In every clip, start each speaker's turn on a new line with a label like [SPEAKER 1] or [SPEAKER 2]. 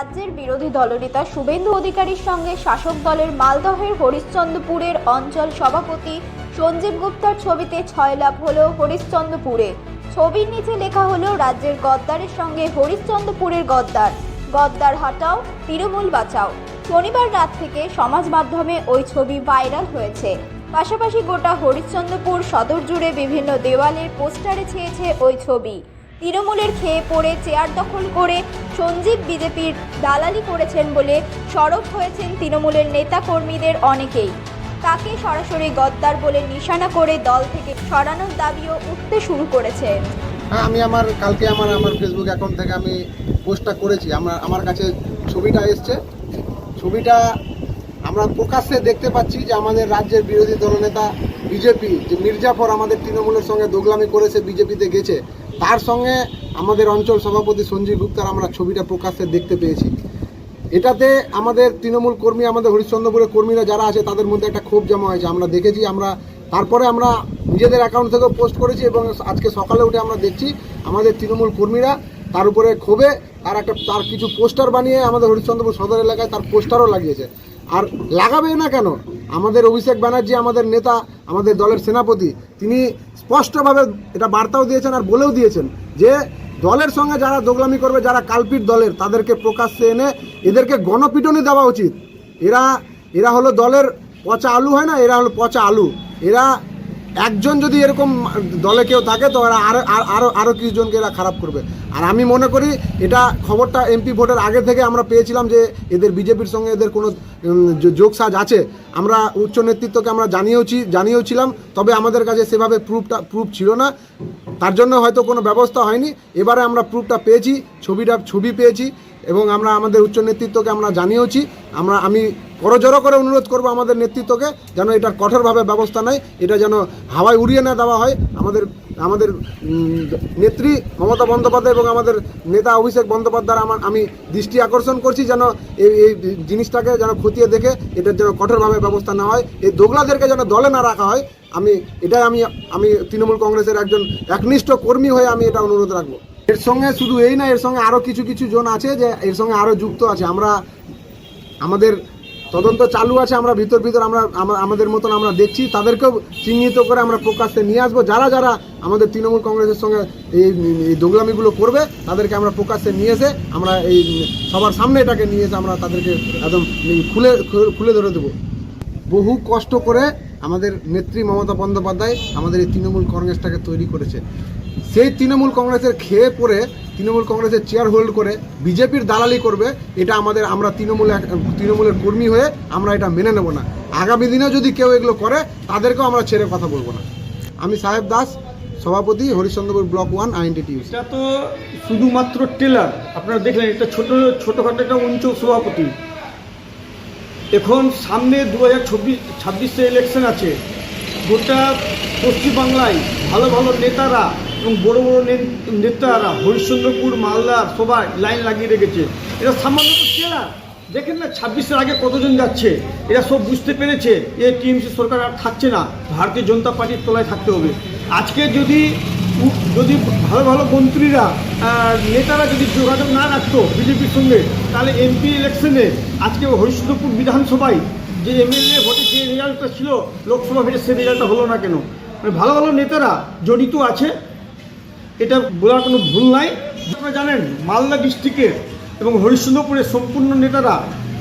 [SPEAKER 1] রাজ্যের বিরোধী দলনেতা শুভেন্দু অধিকারীর সঙ্গে শাসক দলের মালদহের হরিশ্চন্দ্রপুরের অঞ্চল সভাপতি সঞ্জীব গুপ্তার ছবিতে ছয় লাভ হলো হরিশ্চন্দ্রপুরে। ছবির নিচে লেখা হলো, রাজ্যের গদ্দারের সঙ্গে হরিশ্চন্দ্রপুরের গদ্দার। গদ্দার হটাও, তৃণমূল বাঁচাও। শনিবার রাত থেকে সমাজ মাধ্যমে ওই ছবি ভাইরাল হয়েছে। পাশাপাশি গোটা হরিশ্চন্দ্রপুর সদর জুড়ে বিভিন্ন দেওয়ালে পোস্টারে ছেয়েছে ওই ছবি। তৃণমূলের খেয়ে পড়ে চেয়ার দখল করে সঞ্জীব বিজেপির দালালি করেছেন বলে সরব হয়েছেন তৃণমূলের নেতা কর্মীদের অনেকেই। তাকে সরাসরি গদ্দার বলে নিশানা করে দল থেকে সরানোর দাবিও উঠতে শুরু করেছে।
[SPEAKER 2] হ্যাঁ আমি আমার, কালকে আমার আমার ফেসবুক অ্যাকাউন্ট থেকে আমি পোস্টটা করেছি। আমার আমার কাছে ছবিটা এসছে। ছবিটা আমরা প্রকাশ্যে দেখতে পাচ্ছি যে আমাদের রাজ্যের বিরোধী দলনেতা বিজেপি, যে মির্জাফর আমাদের তৃণমূলের সঙ্গে দোগলামি করেছে, বিজেপিতে গেছে। তার সঙ্গে আমাদের অঞ্চল সভাপতি সঞ্জীব গুপ্তার আমরা ছবিটা প্রকাশ্যে দেখতে পেয়েছি। এটাতে আমাদের তৃণমূল কর্মী, আমাদের হরিশ্চন্দ্রপুরের কর্মীরা যারা আছে, তাদের মধ্যে একটা ক্ষোভ জমা হয়েছে। আমরা দেখেছি, আমরা তারপরে আমরা নিজেদের অ্যাকাউন্ট থেকেও পোস্ট করেছি এবং আজকে সকালে উঠে আমরা দেখছি আমাদের তৃণমূল কর্মীরা তার উপরে ক্ষোভে তার একটা, তার কিছু পোস্টার বানিয়ে আমাদের হরিশ্চন্দ্রপুর সদর এলাকায় তার পোস্টারও লাগিয়েছে। আর লাগাবে না কেন? আমাদের অভিষেক ব্যানার্জি, আমাদের নেতা, আমাদের দলের সেনাপতি, তিনি স্পষ্টভাবে এটা বার্তাও দিয়েছেন আর বলেও দিয়েছেন যে দলের সঙ্গে যারা দোগলামি করবে, যারা কালপিট দলের, তাদেরকে প্রকাশ্যে এনে এদেরকে গণপিটনই দেওয়া উচিত। এরা এরা হলো দলের পচা আলু হয় না, এরা হলো পচা আলু। এরা একজন যদি এরকম দলে কেউ থাকে, তো এরা আরও, আর- আরও আরও কিছু জনকে এরা খারাপ করবে। আর আমি মনে করি এটা খবরটা এমপি ভোটের আগে থেকে আমরা পেয়েছিলাম যে এদের বিজেপির সঙ্গে এদের কোনো যোগসাজ আছে। আমরা উচ্চ নেতৃত্বকে আমরা জানিয়েওছি, জানিয়েওছিলাম, তবে আমাদের কাছে সেভাবে প্রুফটা, প্রুফ ছিল না। তার জন্য হয়তো কোনো ব্যবস্থা হয়নি। এবারে আমরা প্রুফটা পেয়েছি, ছবিটা, ছবি পেয়েছি। এবং আমরা আমাদের উচ্চ নেতৃত্বকে আমরা জানিয়েওছি। আমরা, আমি করজোড়ো করে অনুরোধ করব আমাদের নেতৃত্বকে যেন এটার কঠোরভাবে ব্যবস্থা নেয়, এটা যেন হাওয়ায় উড়িয়ে না দেওয়া হয়। আমাদের আমাদের নেত্রী মমতা বন্দ্যোপাধ্যায় এবং আমাদের নেতা অভিষেক বন্দ্যোপাধ্যায় আমার, আমি দৃষ্টি আকর্ষণ করছি যেন এই এই জিনিসটাকে যেন খতিয়ে দেখে এটার যেন কঠোরভাবে ব্যবস্থা নেওয়া হয়। এই দোগলাদেরকে যেন দলে না রাখা হয়, আমি, এটাই আমি আমি তৃণমূল কংগ্রেসের একজন একনিষ্ঠ কর্মী হয়ে আমি এটা অনুরোধ রাখব। এর সঙ্গে শুধু এই না, এর সঙ্গে আরও কিছু কিছু জন আছে যে এর সঙ্গে আরও যুক্ত আছে। আমরা আমাদের তদন্ত চালু আছে, আমরা ভিতর ভিতর আমরা আমাদের মতন আমরা দেখছি। তাদেরকেও চিহ্নিত করে আমরা প্রকাশ্যে নিয়ে আসব। যারা যারা আমাদের তৃণমূল কংগ্রেসের সঙ্গে এই দোগলামিগুলো করবে, তাদেরকে আমরা প্রকাশ্যে নিয়ে এসে আমরা এই সবার সামনে এটাকে নিয়ে এসে আমরা তাদেরকে একদম খুলে খুলে ধরে দেবো। বহু কষ্ট করে আমাদের নেত্রী মমতা বন্দ্যোপাধ্যায় আমাদের এই তৃণমূল কংগ্রেসটাকে তৈরি করেছে। সেই তৃণমূল কংগ্রেসের খেয়ে পড়ে তৃণমূল কংগ্রেসের চেয়ার হোল্ড করে বিজেপির দালালি করবে, এটা আমাদের, আমরা তৃণমূল তৃণমূলের কর্মী হয়ে আমরা এটা মেনে নেব না। আগামী দিনেও যদি কেউ এগুলো করে, তাদেরকেও আমরা ছেড়ে কথা বলব না। আমি সাহেব দাস, সভাপতি, হরিশ্চন্দ্রপুর ব্লক ওয়ান আইএনটি
[SPEAKER 3] এটা তো শুধুমাত্র টেলার আপনারা দেখলেন, এটা ছোট, ছোটোখাটো একটা অঞ্চল সভাপতি। এখন সামনে দু হাজার চব্বিশ ছাব্বিশে ইলেকশন আছে। গোটা পশ্চিমবাংলায় ভালো ভালো নেতারা এবং বড় বড় নেতারা হরিশ্চন্দ্রপুর মালদার সবাই লাইন লাগিয়ে রেখেছে। এটা সামান্য টেলার দেখেন না, ছাব্বিশের আগে কতজন যাচ্ছে? এরা সব বুঝতে পেরেছে এ টিএমসি সরকার আর থাকছে না। ভারতীয় জনতা পার্টির তলায় থাকতে হবে। আজকে যদি যদি ভালো ভালো মন্ত্রীরা নেতারা যদি যোগাযোগ না রাখতো বিজেপির সঙ্গে, তাহলে এমপি ইলেকশনে আজকে হরিশ্চন্দ্রপুর বিধানসভায় যে এমএলএ ভোটে যে রেজাল্টটা ছিল, লোকসভা ভোটে সে রেজাল্টটা হলো না কেন? মানে ভালো ভালো নেতারা জড়িত আছে। এটা বলার কোনো ভুল নাই। আপনারা জানেন, মালদা ডিস্ট্রিক্টের এবং হরিশ্চন্দ্রপুরের সম্পূর্ণ নেতারা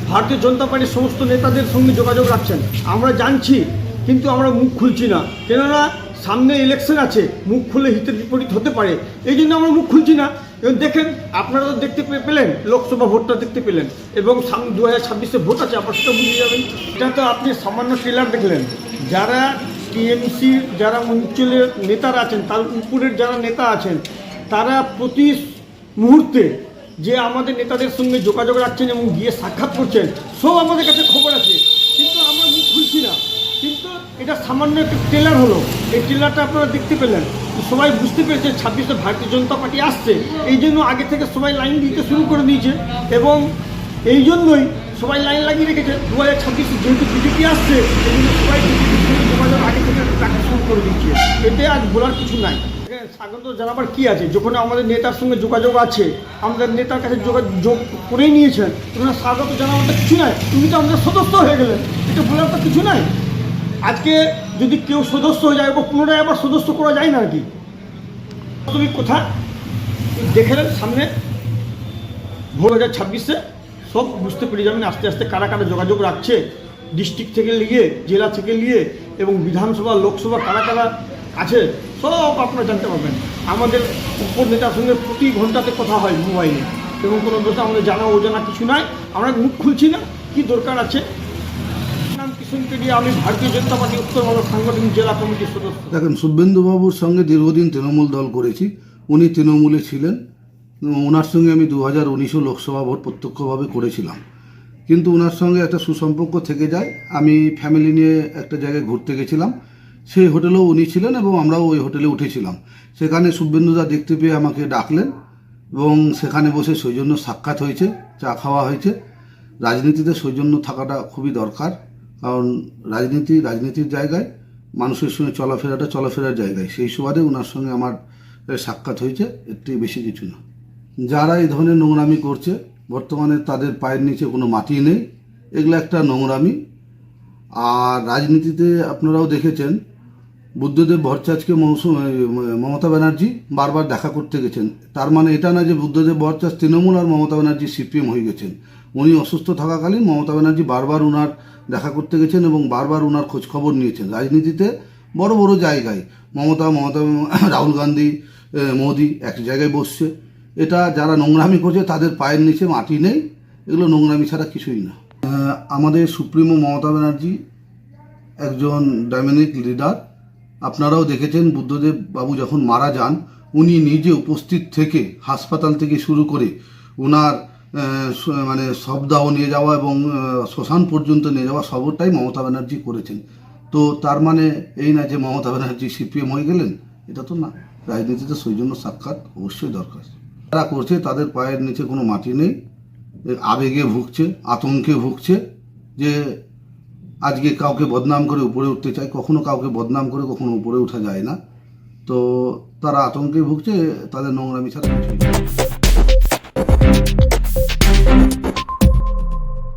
[SPEAKER 3] ভারতীয় জনতা পার্টির সমস্ত নেতাদের সঙ্গে যোগাযোগ রাখছেন। আমরা জানছি, কিন্তু আমরা মুখ খুলছি না। কেননা, সামনে ইলেকশন আছে, মুখ খুলে হিতের বিপরীত হতে পারে। এই জন্য আমরা মুখ খুলছি না। এবং দেখেন, আপনারা তো দেখতে পেলেন, লোকসভা ভোটটা দেখতে পেলেন। এবং সামনে দু হাজার ছাব্বিশে ভোট আছে, আপনার সেটা বুঝে যাবেন। এটা তো আপনি সামান্য ট্রেলার দেখলেন। যারা টিএমসির যারা অঞ্চলের নেতারা আছেন, তার উপরের যারা নেতা আছেন, তারা প্রতি মুহূর্তে যে আমাদের নেতাদের সঙ্গে যোগাযোগ রাখছেন এবং গিয়ে সাক্ষাৎ করছেন, সব আমাদের কাছে খবর আছে। কিন্তু আমরা মুখ খুলছি না। কিন্তু এটা সামান্য একটা ট্রেলার হলো। এই ট্রেলারটা আপনারা দেখতে পেলেন। সবাই বুঝতে পেরেছে, ছাব্বিশে ভারতীয় জনতা পার্টি আসছে। এই জন্য আগে থেকে সবাই লাইন দিতে শুরু করে দিয়েছে এবং এই জন্যই সবাই লাইন লাগিয়ে রেখেছে। দু হাজার ছাব্বিশে যেহেতু বিজেপি আসছে, এই জন্য সবাই বিজেপির এতে আজ বলার কিছু নাই। স্বাগত জানাবার কি আছে? যখন আমাদের নেতার সঙ্গে যোগাযোগ আছে, আমাদের নেতার কাছে যোগাযোগ করেই নিয়েছেন স্বাগত কিছু নাই। তুমি তো আমাদের সদস্য হয়ে এটা কিছু নাই। আজকে যদি কেউ সদস্য হয়ে যায় বা পুনরায় আবার সদস্য করা যায় না আর কি তুমি কোথা দেখে সামনে। ভোর হাজার ছাব্বিশে সব বুঝতে পেরে যাবেন আস্তে আস্তে কারা কারা যোগাযোগ রাখছে। ডিস্ট্রিক্ট থেকে নিয়ে, জেলা থেকে নিয়ে এবং বিধানসভা, লোকসভা কারা কারা আছে, সব আপনারা জানতে পারবেন। আমাদের উপর নেতার সঙ্গে প্রতি ঘন্টাতে কথা হয় মোবাইলে। এবং কোনো দোষে আমাদের জানা অজানা কিছু নাই, আমরা মুখ খুলছি না, কি দরকার আছে? কেডিয়া আমি ভারতীয় সাংগঠনিক জেলা
[SPEAKER 4] দেখেন, শুভেন্দুবাবুর সঙ্গে দীর্ঘদিন তৃণমূল দল করেছি। উনি তৃণমূলে ছিলেন। ওনার সঙ্গে আমি দু হাজার উনিশও লোকসভা ভোট প্রত্যক্ষভাবে করেছিলাম। কিন্তু ওনার সঙ্গে একটা সুসম্পর্ক থেকে যায়। আমি ফ্যামিলি নিয়ে একটা জায়গায় ঘুরতে গেছিলাম। সেই হোটেলেও উনি ছিলেন এবং আমরাও ওই হোটেলে উঠেছিলাম। সেখানে শুভেন্দুদা দেখতে পেয়ে আমাকে ডাকলেন এবং সেখানে বসে সৌজন্য সাক্ষাৎ হয়েছে, চা খাওয়া হয়েছে। রাজনীতিতে সৌজন্য থাকাটা খুবই দরকার, কারণ রাজনীতি রাজনীতির জায়গায়, মানুষের সঙ্গে চলাফেরাটা চলাফেরার জায়গায়। সেই সুবাদে ওনার সঙ্গে আমার সাক্ষাৎ হয়েছে থেকে বেশি কিছু না। যারা এই ধরনের নোংরামি করছে বর্তমানে তাদের পায়ের নিচে কোনো মাটি নেই। এগুলো একটা নোংরামি। আর রাজনীতিতে আপনারাও দেখেছেন, বুদ্ধদেব ভরচাজকে মৌসুম মমতা ব্যানার্জি বারবার দেখা করতে গেছেন। তার মানে এটা না যে বুদ্ধদেব ভরচাজ তৃণমূল আর মমতা ব্যানার্জি সিপিএম হয়ে গেছেন। উনি অসুস্থ থাকাকালীন মমতা ব্যানার্জি বারবার উনার দেখা করতে গেছেন এবং বারবার উনার খোঁজ খবর নিয়েছেন। রাজনীতিতে বড় বড় জায়গায় মমতা মমতা, রাহুল গান্ধী মোদি এক জায়গায় বসছে। এটা যারা নোংরামি করছে তাদের পায়ের নিচে মাটি নেই, এগুলো নোংরামি ছাড়া কিছুই না। আমাদের সুপ্রিমো মমতা ব্যানার্জি একজন ডাইনামিক লিডার, আপনারাও দেখেছেন বুদ্ধদেব বাবু যখন মারা যান, উনি নিজে উপস্থিত থেকে, হাসপাতাল থেকে শুরু করে ওনার মানে শবদাহ নিয়ে যাওয়া এবং শ্মশান পর্যন্ত নিয়ে যাওয়া সবটাই মমতা ব্যানার্জি করেছেন। তো তার মানে এই না যে মমতা ব্যানার্জি সিপিএম হয়ে গেলেন, এটা তো না। রাজনীতিতে সৌজন্য সাক্ষাৎ অবশ্যই দরকার। যারা করছে, তাদের পায়ের নিচে কোনো মাটি নেই আবেগে ভুগছে, আতঙ্কে ভুগছে যে আজকে কাউকে বদনাম করে উপরে উঠতে চায়, কখনো কাউকে বদনাম করে কখনো উপরে উঠা যায় না তো তারা আতঙ্কে ভুগছে, তাদের নোংরামি ছাড়া।